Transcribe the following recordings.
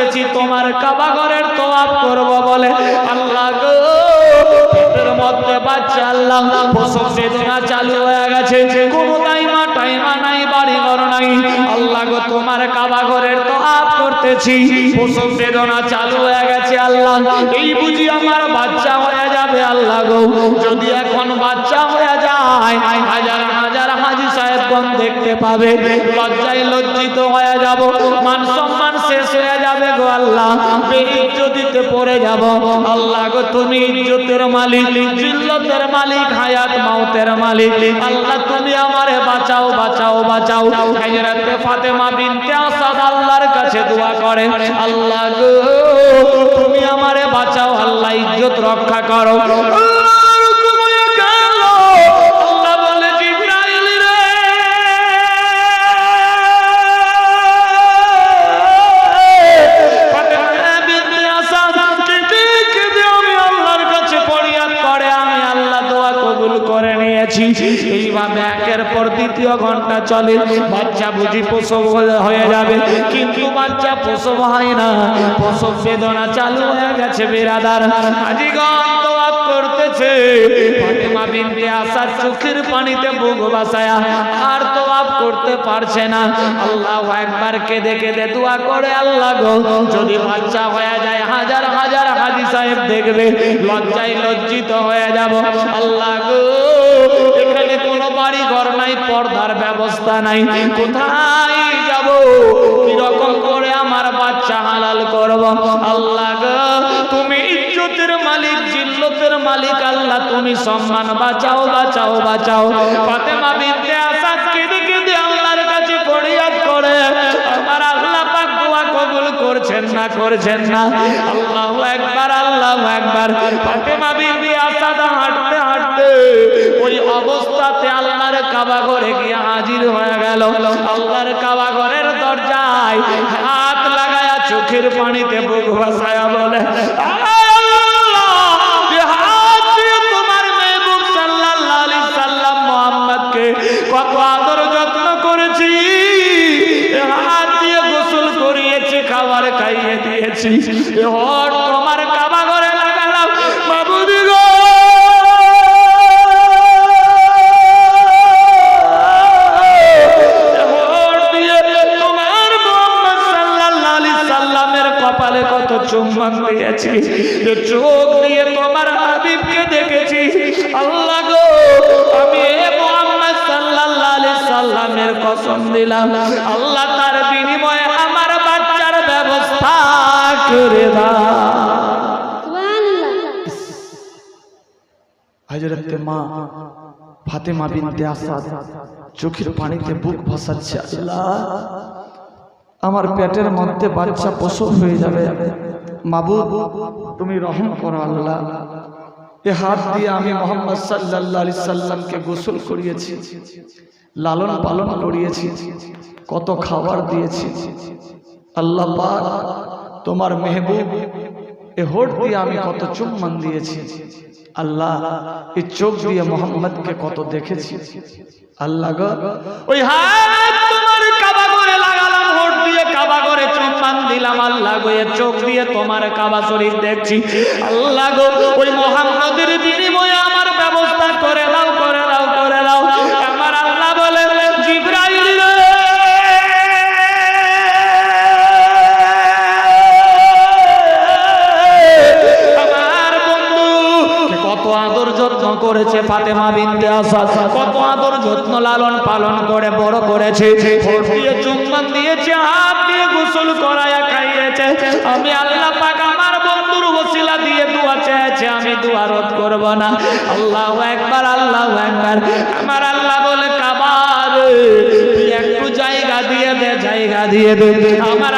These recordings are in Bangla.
এসেছি, তোমার কাবা ঘরের তোয়াব করব বলে। আল্লাহ মধ্যে বাচ্চা, আল্লাহ বেদনা চালু হয়ে গেছে। কোনো টাইমা টাইমা নাই বাড়ি ঘর নাই। আল্লাহ গো, তোমার কাবা ঘরের তোয়াব করতেছি, প্রসব বেদনা চালু হয়ে গেছে, আল্লাহ। এই বুঝি আমার বাচ্চা হয়ে যাবে, আল্লাহ গো। যদি এখন বাচ্চা হয়ে যায়, হাজার সাহেবগণ দেখতে পাবে। লজ্জায় লজ্জিত হয়ে যাব। মান সম্মান শেষ হয়ে যাবে গো আল্লাহ। বেইজ্জতিতে পড়ে যাব। আল্লাহ গো, তুমি ইজ্জতের মালিক, জিল্লতের মালিক, হায়াত মাউতের মালিক। আল্লাহ, তুমি আমারে বাঁচাও বাঁচাও বাঁচাও। হযরতে ফাতেমা বিনতে আসাদ আল্লাহর কাছে দোয়া করে। আল্লাহ গো, তুমি আমারে বাঁচাও, আল্লাহ ইজ্জত রক্ষা করো। চলে, বাচ্চা বুঝি প্রসব হয়ে- যাবে। কিন্তু বাচ্চা প্রসব হয় না। প্রসব বেদনা চালু হয়ে গেছে দোয়া করতেছে। আর তোয়াব করতে পারছে না। আল্লাহ একবার আল্লাহ বাচ্চা হয়ে যায়, হাজার হাজার হাজি সাহেব লজ্জায় লজ্জিত হয়ে যাব। আল্লাহ গো নাই, পর্দার ব্যবস্থা নাই। কোথায় যাব? কীরকম করে আমার বাচ্চা হালাল করব? আল্লাহ তুমি ইজ্জতের মালিক, জিল্লতের মালিক, আল্লাহ তুমি সম্মান, বাঁচাও বাঁচাও বাঁচাও। ফাতেমা বিনতে আসাদ কেঁদে কেঁদে আল্লাহর কাছে ফরিয়াদ করে, আমার আল্লাহ পাক দোয়া কবুল করছেন না করছেন না। আল্লাহু কাবা ঘরে গিয়ে হাজির হয়ে গেল। আল্লাহর কাবা ঘরের দরজায় হাত লাগায়া চোখের পানিতে বুক ভাসায়া বলে দিলাম। আল্লাহ তার বিনিময়ে আমার বাচ্চার ব্যবস্থা করে দাও। হজরতে মা ফাতেমা বিনতে আসাদ চোখের পানিতে বুক ভাসাচ্ছে আল্লাহ। আমার পেটের মধ্যে বাচ্চা প্রসব হয়ে যাবে। মাবুদ তুমি রহম করো আল্লাহ। এ হাত দিয়ে আমি মোহাম্মদ সাল্লাল্লাহু আলাইহি সাল্লামকে গোসল করিয়েছি, লালন পালন করিয়েছি, কত খাবার দিয়েছি। আল্লাহ পাক তোমার মেহবুব এ হোট দিয়ে আমি কত চুম্বন দিয়েছি। আল্লাহ এই চোখ দিয়ে মোহাম্মদকে কত দেখেছি। আল্লাহ ওই হাত করে চুম্বান দিলাম আল্লাহ গো, এর চোখ দিয়ে তোমার কাবা শরীফ দেখছি। আল্লাহ গো, ওই মোহাম্মদের বিনিময়ে যত্ন করেছে ফাতেমা বিনতে আসাদ। কত আদর যত্ন লালন পালন করে, বড় করেছে। দিয়ে চুম্বন দিয়েছে, হাত দিয়ে গোসল করায়া খাইয়েছে। আমি আল্লাহ পাক আমার বন্ধুর ওসিলা দিয়ে দোয়া চেয়েছে, আমি দোয়া রোধ করব না। আল্লাহ একবার আল্লাহ একবার আমার আল্লাহ বলে, কাবার, একটু জায়গা দিয়ে দে, জায়গা দিয়ে দে। আমার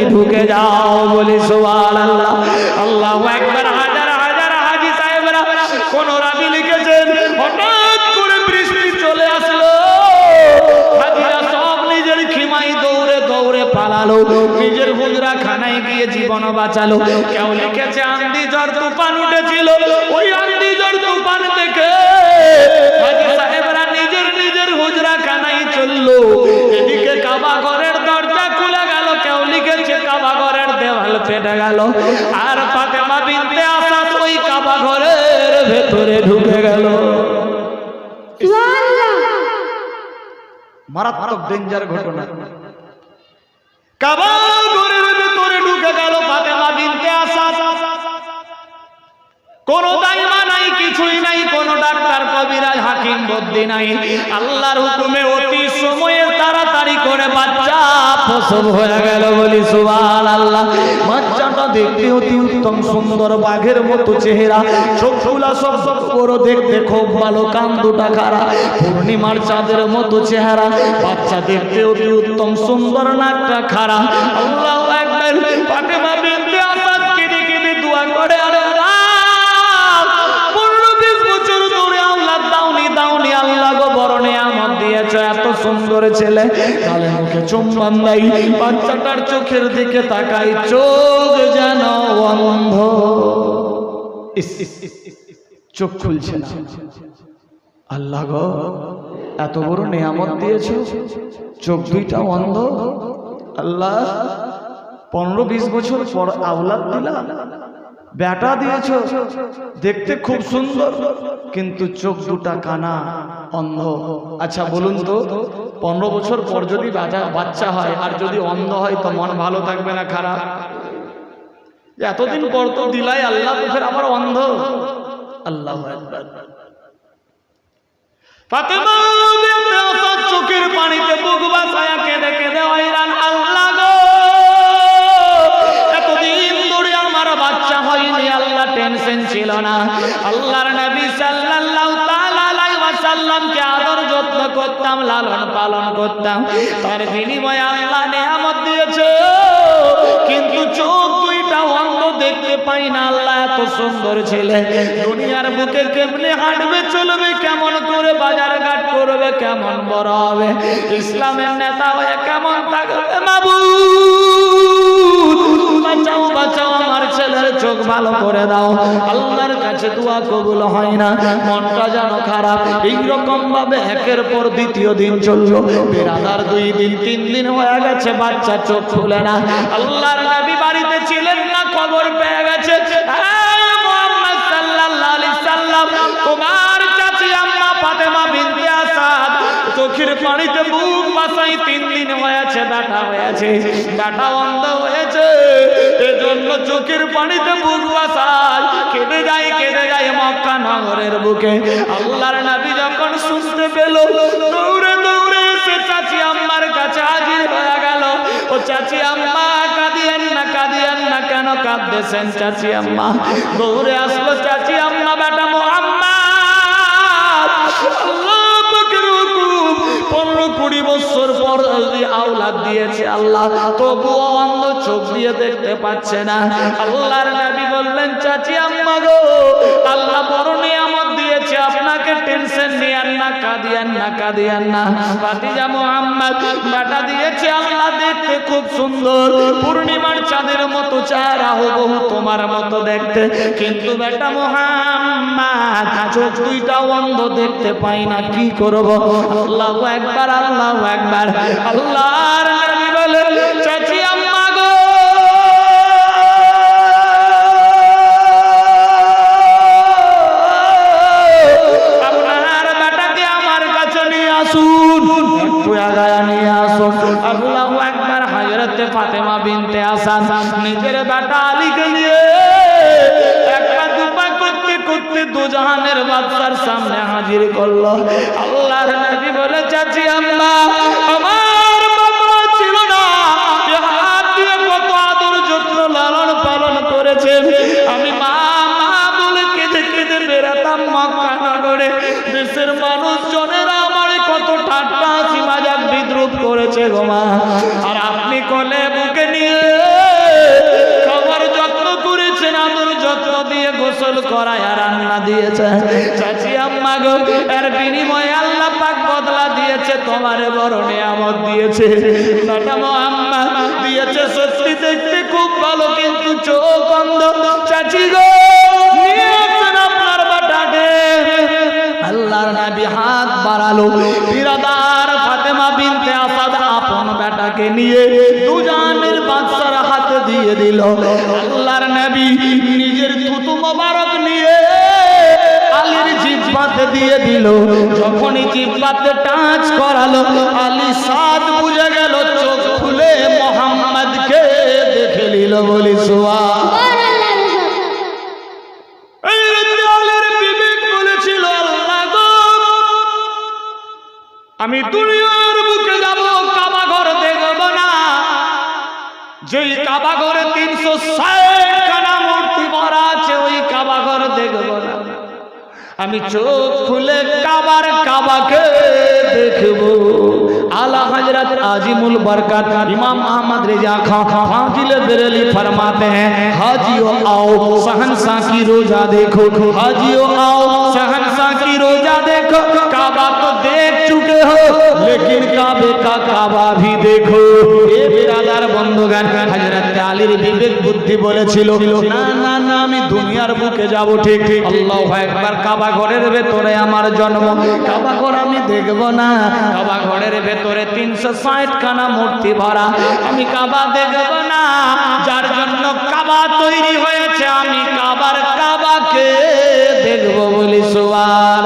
তুমি ঢুকে যাও বলি, সুবহানাল্লাহ। আল্লাহু একবার হাজার হাজার হাজি সাহেবরা কোন রাবি লিখেছেন, হঠাৎ করে বৃষ্টি চলে আসলো। নিজের নিজের হুজরা খানায় ওই তুফান দেখে নিজের নিজের খানাই চলল। এদিকে কাবা ফেটে গেল। আর ফাতেমা বিনতে আসাদ ওই কাবা ঘরের ভেতরে ঢুকে গেল। মারাত্মক ডেঞ্জার ঘটনা। কাবা ঘরের ভেতরে ঢুকে গেল ফাতেমা বিনতে আসাদ। কোন দাইমা নাই, কিছুই নাই, কোন ডাক্তার, কবিরাজ, হাকিম বদ্দি নাই। আল্লাহর হুকুমে অতি সময়ে তাড়াতাড়ি করে বাচ্চা প্রসব হয়ে গেল বলি সুবহান আল্লাহ বাচ্চাটা দেখতে অতি উত্তম, সুন্দর, বাঘের মতো চেহারা। চোখগুলা সব সব বড় দেখতে খুব ভালো কান দুটা খারা পূর্ণিমার চাঁদের মতো চেহারা। বাচ্চা দেখতে অতি উত্তম, সুন্দর, নাকটা খারা আল্লাহু আকবার ফাতেমা বিনতে সুন্দর ছেলে গালে মুখে চুম্বন দেয়। বাচ্চাটার চোখের দিকে তাকাই চোখ যেন অন্ধ। চোখ খুলছে আল্লাহ গো, এত বড় নিয়ামত দিয়েছ? চোখ দুইটা অন্ধ? আল্লাহ, পনেরো বিশ বছর পর আওলাদ দিলা? বেটা দিয়েছ। দেখতে খুব সুন্দর, কিন্তু চোখ দুটা কানা অন্ধ। আচ্ছা বলুন তো, পনেরো বছর পর যদি বাচ্চা হয় আর যদি অন্ধ হয়, তো মন ভালো থাকবে না খারাপ? এতদিন পর তো দিলাই আল্লাহ ফের আবার অন্ধ। আল্লাহ চোখের পানিতে বুক বাসায়া কেঁদে করতাম। তার বিনিময়ে আল্লাহ নেহামত দিয়েছে। কিন্তু চোখ দুইটা অন্ধ দেখতে পাই না। আল্লাহ এত সুন্দর ছেলে। দুনিয়ার বুকে কেমনে হাঁটবে, চলবে, কেমন করে বাজার ঘাট করবে, কেমন বড় হবে? ইসলামের নেতা হয়ে কেমন থাকবে বাবু বাঁচাও বাঁচাও, আমার ছেলের চোখ ভালো করে দাও। আল্লাহর কাছে দোয়া কবুল হয় না, মনটা যেন খারাপ। এইরকম ভাবে একের পর দ্বিতীয় দিন চলল। বেড়াদার দুই দিন, তিন দিন হয়ে গেছে, বাচ্চা চোখ খুলে না। আল্লাহর নবী বাড়িতে ছিলেন না, খবর পেয়ে গেছে। চোখের পানিতে বুক বাসাই তিন দিন হয়েছে ব্যথা হয়েছে ব্যথা অন্ধ হয়েছে এজন্য চোখের পানিতে বাসায়। কেঁদে যায় কেঁদে যায় মক্কা নগরের বুকে। আল্লাহর নবী যখন শুনতে পেল, দৌড়ে দৌড়ে সে চাচি আম্মার কাছে হাজির হয়ে গেল। ও চাচি আম্মা, কাঁদিয়েন না না, কেন কাঁদতেছেন চাচি আম্মা? দৌড়ে আসলো চাচি আম্মা, বেটা কুড়ি বছর পর আওলাদ দিয়েছে আল্লাহ, তবুও অন্ধ চোখ দিয়ে দেখতে পাচ্ছে না। আল্লাহর নবী বললেন, চাচি, আম্মা গো না না, কাঁদিয়েন না। ভাতিজা মোহাম্মদ, বেটা দিয়েছে আল্লাহ দেখতে খুব সুন্দর। পূর্ণিমার চাঁদের মতো চেহারা হুবহু তোমার মতো দেখতে। কিন্তু বেটা মোহাম্মদ, চোখ দুইটা অন্ধ দেখতে পাই না, কি করব? আল্লাহ একবার আল্লাহ একবার। আল্লাহর নবী আল্লাহর নবী বলে চাচি আম্মা আমার বাবা ছিল না হাত দিয়ে কত আদর যত্ন লালন পালন আমি মা মা বলে কেঁদে কেঁদে বেড়াতাম মক্কা নগরে। দেশের মানুষজনেরা আমার কত ঠাট্টা হাসি মাজাক বিদ্রুপ করেছে গো মা। আর আপনি কোলে গোসল করায় রান্না দিয়েছে। চাচি আম্মা গো, এর বিনিময়ে আল্লাহ পাক বদলা দিয়েছে, তোমারে বড় নিয়ামত দিয়েছে। বেটা আম্মা দিয়েছে, সত্যি দেখতে খুব ভালো, কিন্তু চোখ অন্ধ। চাচি গো নিয়ে আসেন আপনার বাটাকে আল্লাহর নবী হাত বাড়ালো। বিরাদার বেটাকে নিয়ে দুজনের বাচ্চার হাতে দিয়ে দিল। আল্লাহর নবী নিজের থুতু মোবারক নিয়ে আলীর জিব্বাতে দিয়ে দিল। যখনই জিব্বাতে টাচ করালো, আলী সাদ বুঝে গেল, চোখ খুলে মোহাম্মদকে দেখে নিল বলি সোয়া আমি দুনিয়ার বুকে যাব, কাবা যেই কাবা ঘরে তিনশো ষাট খানা মূর্তি ভরা আছে ওই কাবা ঘর দেখব না আমি চোখ খুলে কাবার কাবাকে দেখব আলা হজরত আজিমুল বরকত इमाम अहमद रजा खां फाजिल बरेली फरमाते हैं हाजियो आओ शहंशाह की रोजा देखो हाजियो आओ शहंशाह की रोजा देखो काबा तो देख चुके हो लेकिन काबे का काबा भी देखो এ বিরাদার বন্ধুগান হযরত আলীর বিবেক বুদ্ধি বলেছিল না না না আমি দুনিয়ার বুকে যাব ঠিক ঠিক আল্লাহু একবার কাবা ঘরের ভেতরে আমার জন্ম কাবা ঘর আমি দেখব না কাবা ঘরের ভেতরে তিনশো ষাট খানা মূর্তি ভরা আমি কাবা দেখব না যার জন্য কাবা তৈরি হয়েছে আমি কাবার কাবাকে দেখব বলি সুবহান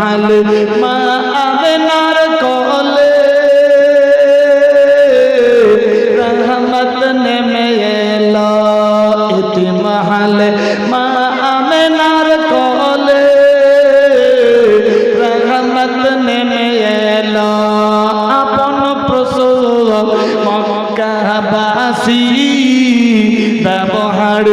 ইতিমহাল মা আমেনার কোলে। রহমত নেমে এলো ইতিমহাল মা আমেনার কোলে। রহমত নেমে এলো আপন প্রসব মমকাবাসী ব্যবহার